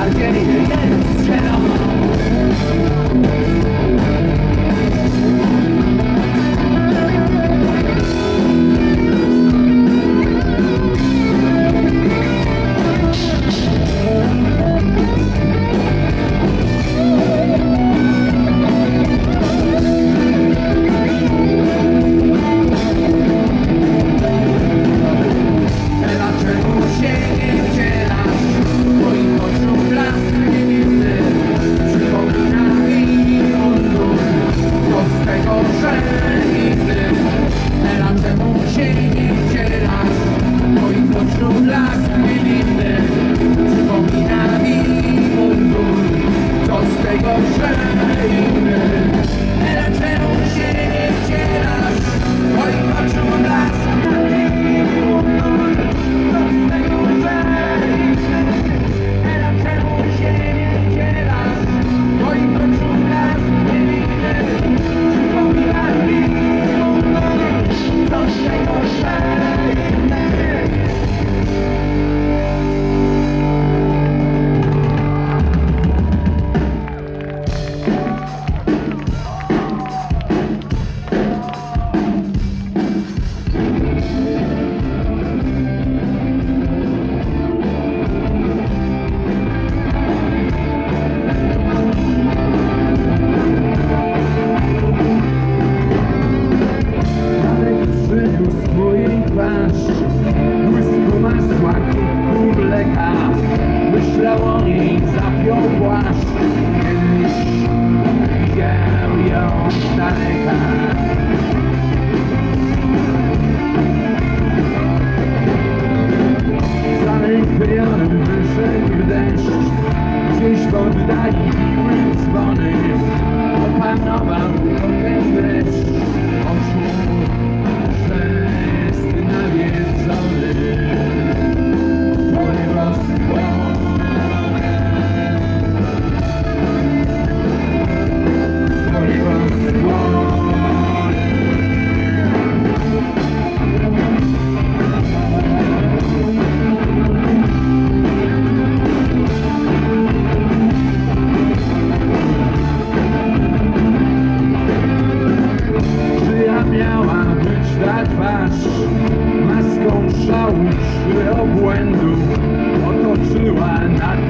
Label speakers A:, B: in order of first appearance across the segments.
A: Margarita, yes, phenomenal.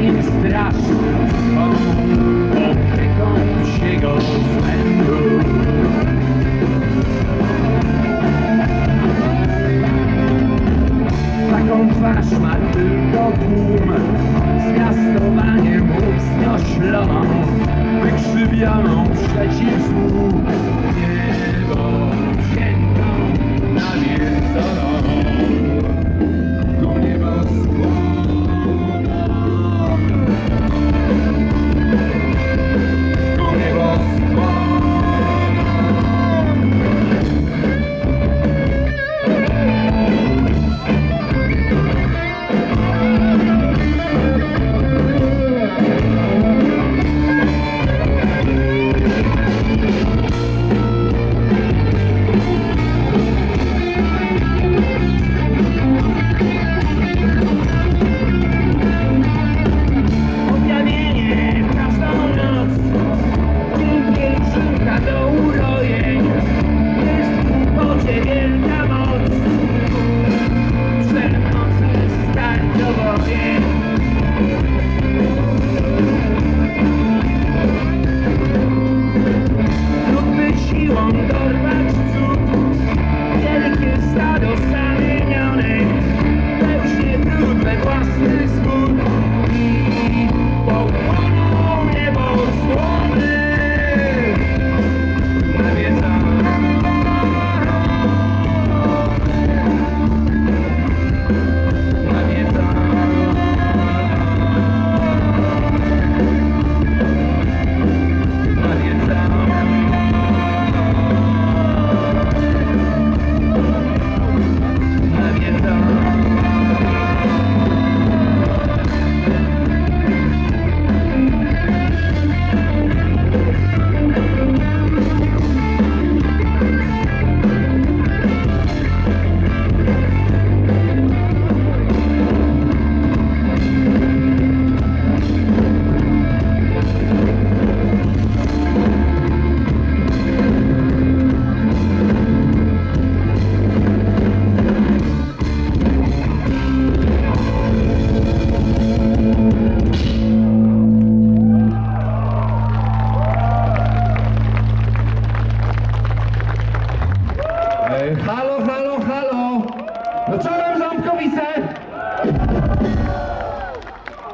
A: Nad nim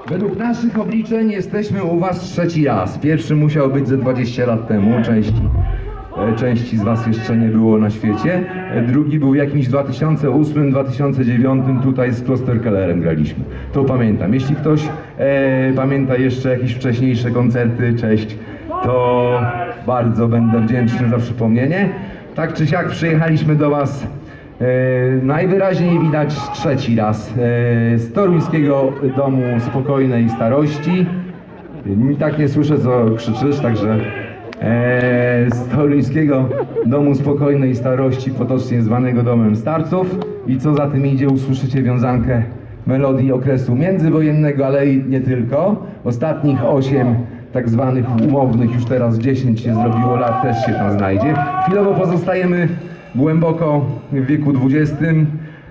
B: Według naszych obliczeń jesteśmy u Was trzeci raz. Pierwszy musiał być ze 20 lat temu, części, e, części z Was jeszcze nie było na świecie. E, Drugi był w jakimś 2008-2009, tutaj z Klosterkellerem graliśmy. To pamiętam. Jeśli ktoś e, pamięta jeszcze jakieś wcześniejsze koncerty, cześć, to bardzo będę wdzięczny za przypomnienie. Tak czy siak przyjechaliśmy do Was najwyraźniej widać trzeci raz e, z Toruńskiego Domu Spokojnej Starości. Tak nie słyszę, co krzyczysz, także e, z Toruńskiego Domu Spokojnej Starości, potocznie zwanego Domem Starców. I co za tym idzie, usłyszycie wiązankę melodii okresu międzywojennego, ale i nie tylko. Ostatnich osiem tak zwanych umownych, już teraz 10 się zrobiło lat, też się tam znajdzie. Chwilowo pozostajemy głęboko w wieku XX.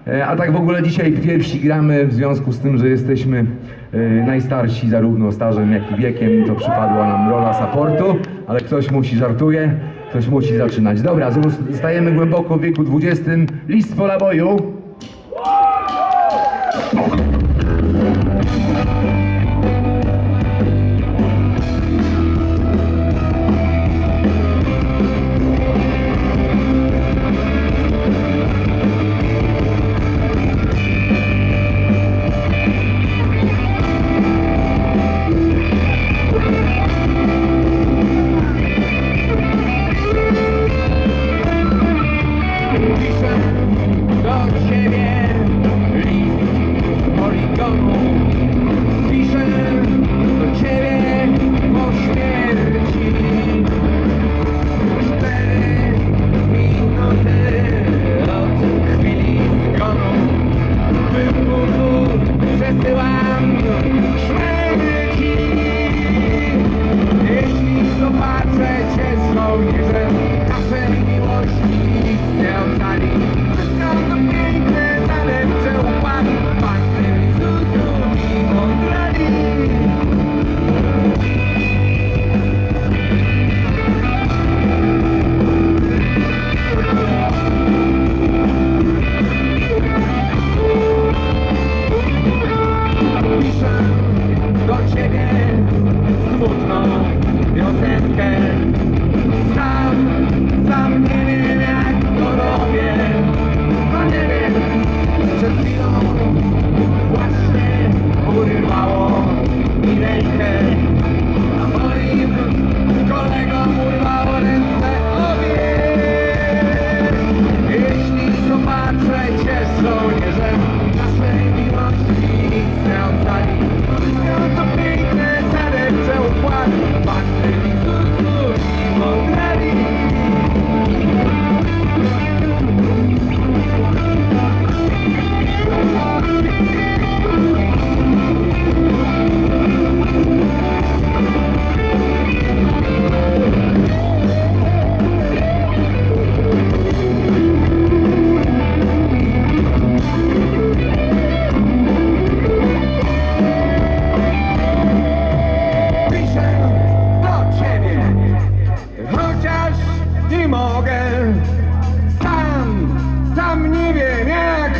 B: E, A tak w ogóle dzisiaj pierwsi gramy w związku z tym, że jesteśmy e, najstarsi zarówno stażem jak i wiekiem, to przypadła nam rola supportu, ale ktoś musi żartuje, ktoś musi zaczynać. Dobra, zostajemy głęboko w wieku XX. List pola boju.
A: Zobaczę cię żołnierzem naszej miłości chcę ocalić Wszystko sam nie wiem jak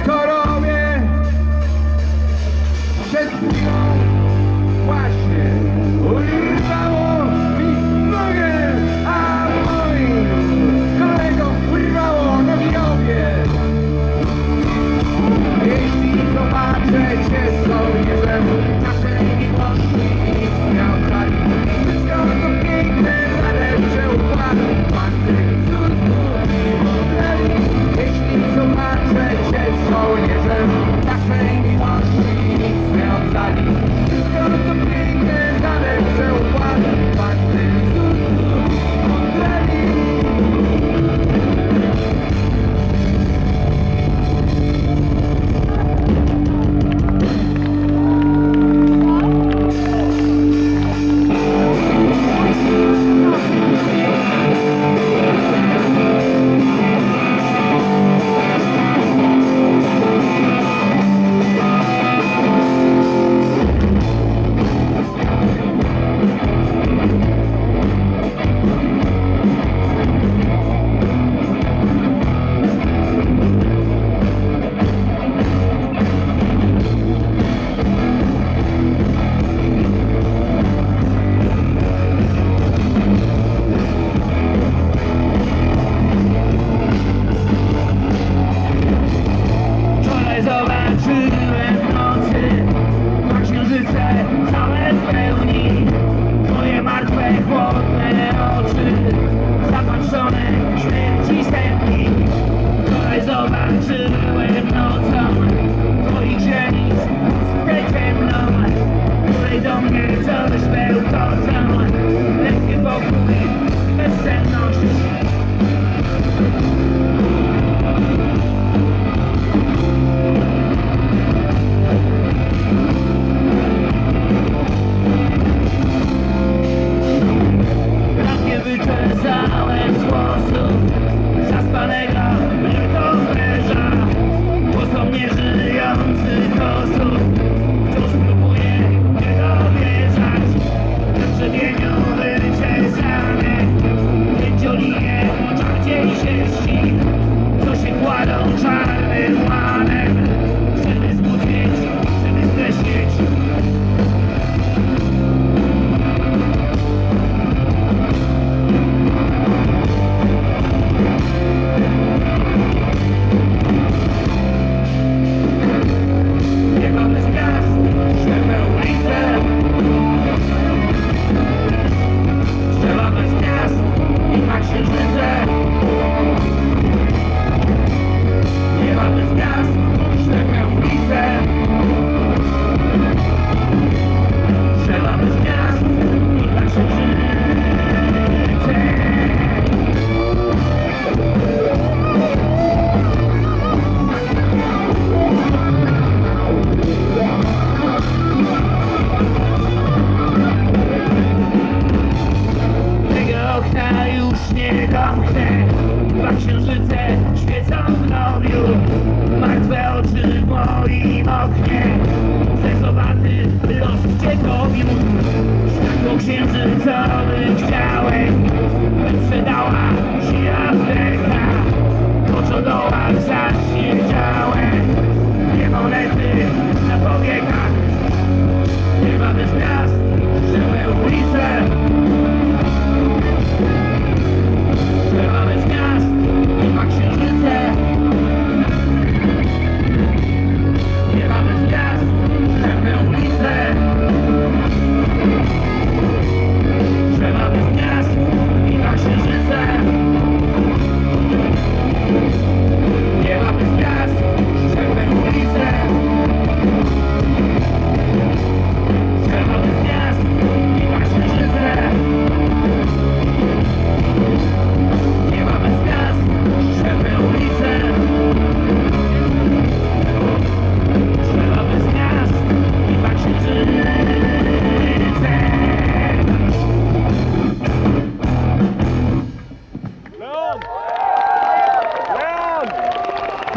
A: body.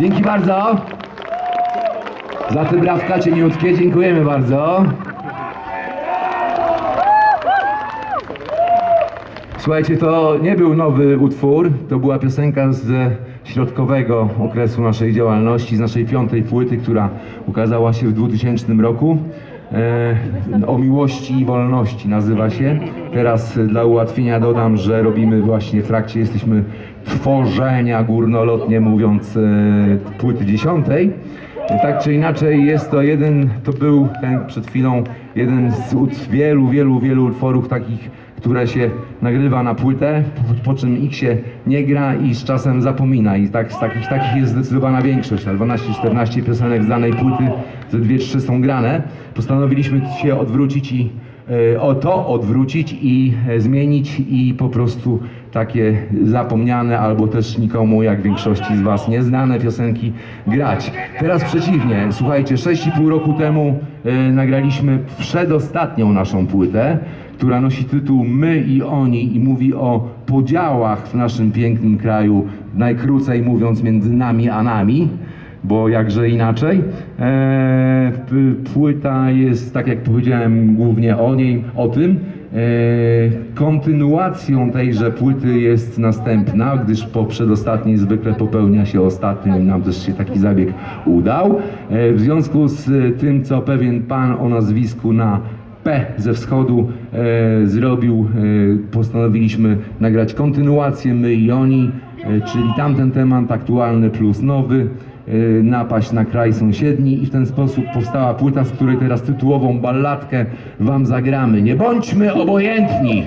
B: Dzięki bardzo. Za te brawka cieniutkie, dziękujemy bardzo. Słuchajcie, to nie był nowy utwór, to była piosenka z środkowego okresu naszej działalności, z naszej piątej płyty, która ukazała się w 2000 roku. E, o miłości i wolności nazywa się. Teraz dla ułatwienia dodam, że robimy właśnie w trakcie, jesteśmy tworzenia górnolotnie mówiąc e, płyty dziesiątej. Tak czy inaczej jest to jeden, to był ten przed chwilą jeden z wielu, wielu, wielu utworów takich, które się nagrywa na płytę, po, czym ich się nie gra i z czasem zapomina. I tak, z takich, takich jest zdecydowana większość, a 12-14 piosenek z danej płyty, ze dwie, trzy są grane. Postanowiliśmy się odwrócić i e, o to odwrócić i e, zmienić i po prostu takie zapomniane albo też nikomu, jak większości z Was, nieznane piosenki grać. Teraz przeciwnie, słuchajcie, 6,5 roku temu e, nagraliśmy przedostatnią naszą płytę, która nosi tytuł My i Oni i mówi o podziałach w naszym pięknym kraju, najkrócej mówiąc między nami a nami bo jakże inaczej. E, p- płyta jest, tak jak powiedziałem, głównie o niej, o tym. E, kontynuacją tejże płyty jest następna, gdyż po przedostatniej zwykle popełnia się ostatnią i nam też się taki zabieg udał. E, w związku z tym, co pewien pan o nazwisku na P ze wschodu e, zrobił, e, postanowiliśmy nagrać kontynuację My i Oni, e, czyli tamten temat aktualny plus nowy, e, napaść na kraj sąsiedni i w ten sposób powstała płyta, z której teraz tytułową balladkę wam zagramy. Nie bądźmy obojętni!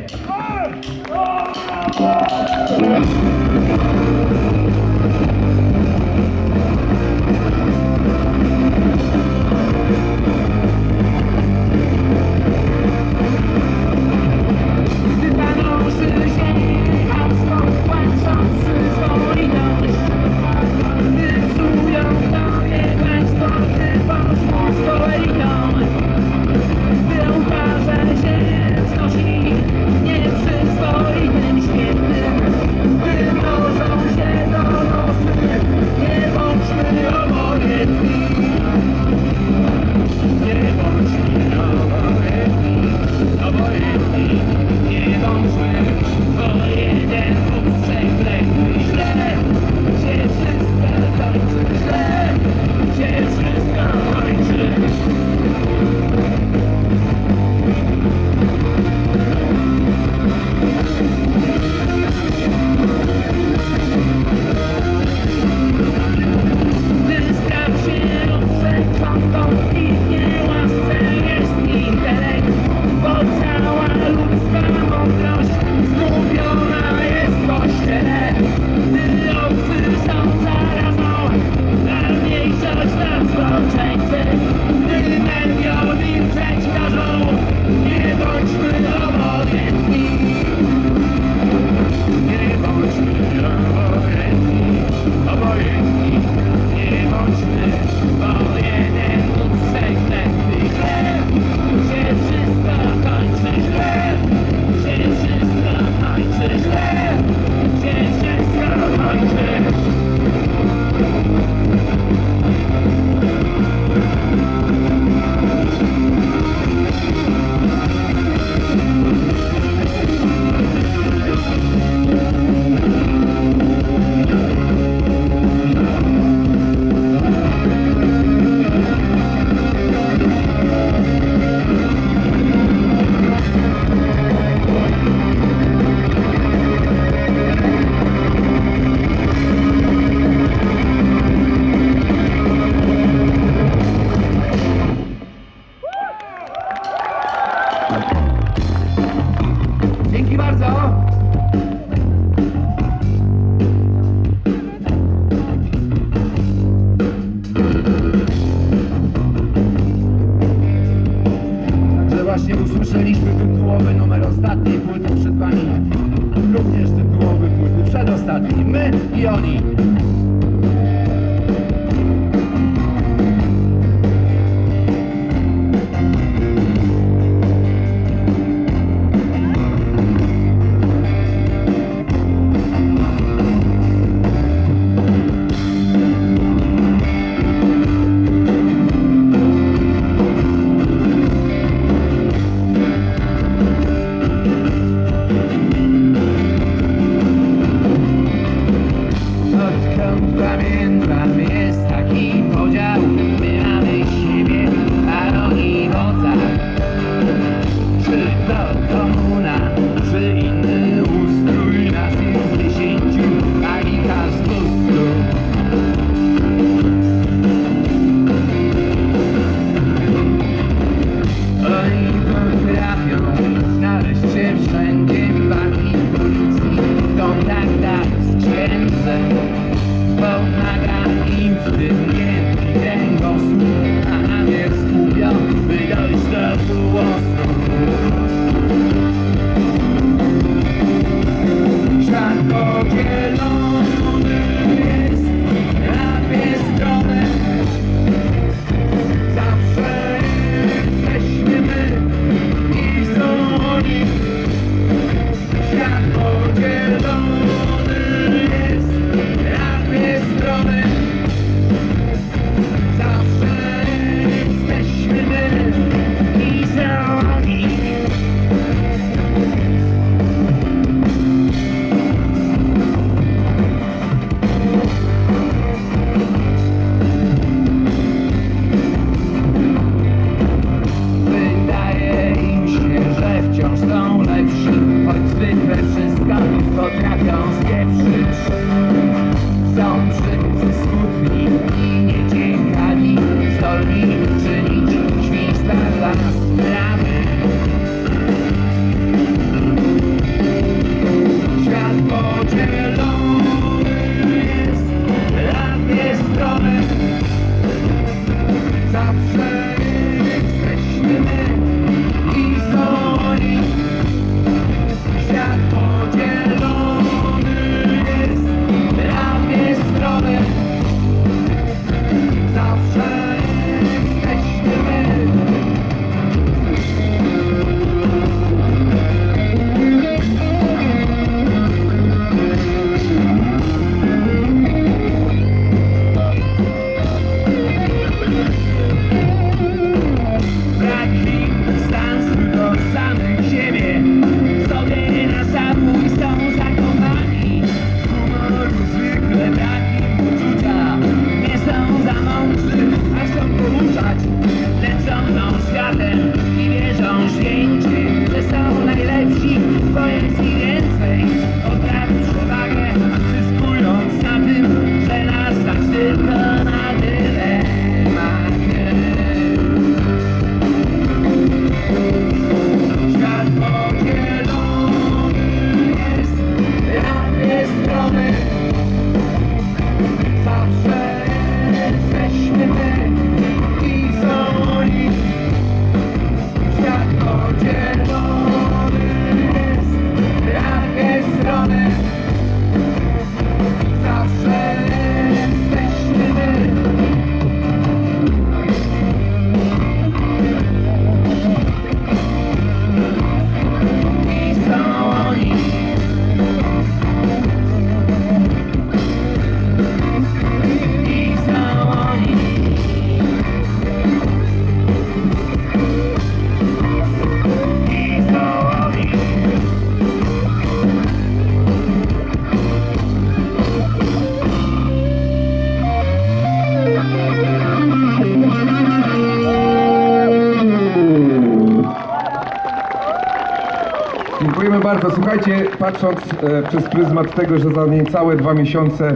A: Bardzo.
C: Słuchajcie, patrząc e, przez pryzmat tego, że za niecałe dwa miesiące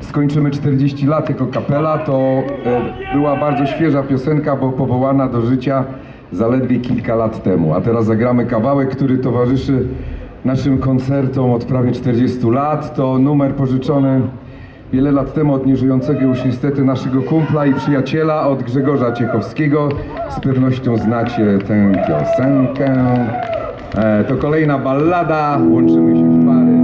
C: skończymy 40 lat jako kapela, to e, była bardzo świeża piosenka, bo powołana do życia zaledwie kilka lat temu. A teraz zagramy kawałek, który towarzyszy naszym koncertom od prawie 40 lat. To numer pożyczony wiele lat temu od nieżyjącego już niestety naszego kumpla i przyjaciela, od Grzegorza Ciechowskiego. Z pewnością znacie tę piosenkę. E, to kolejna ballada, łączymy się w pary.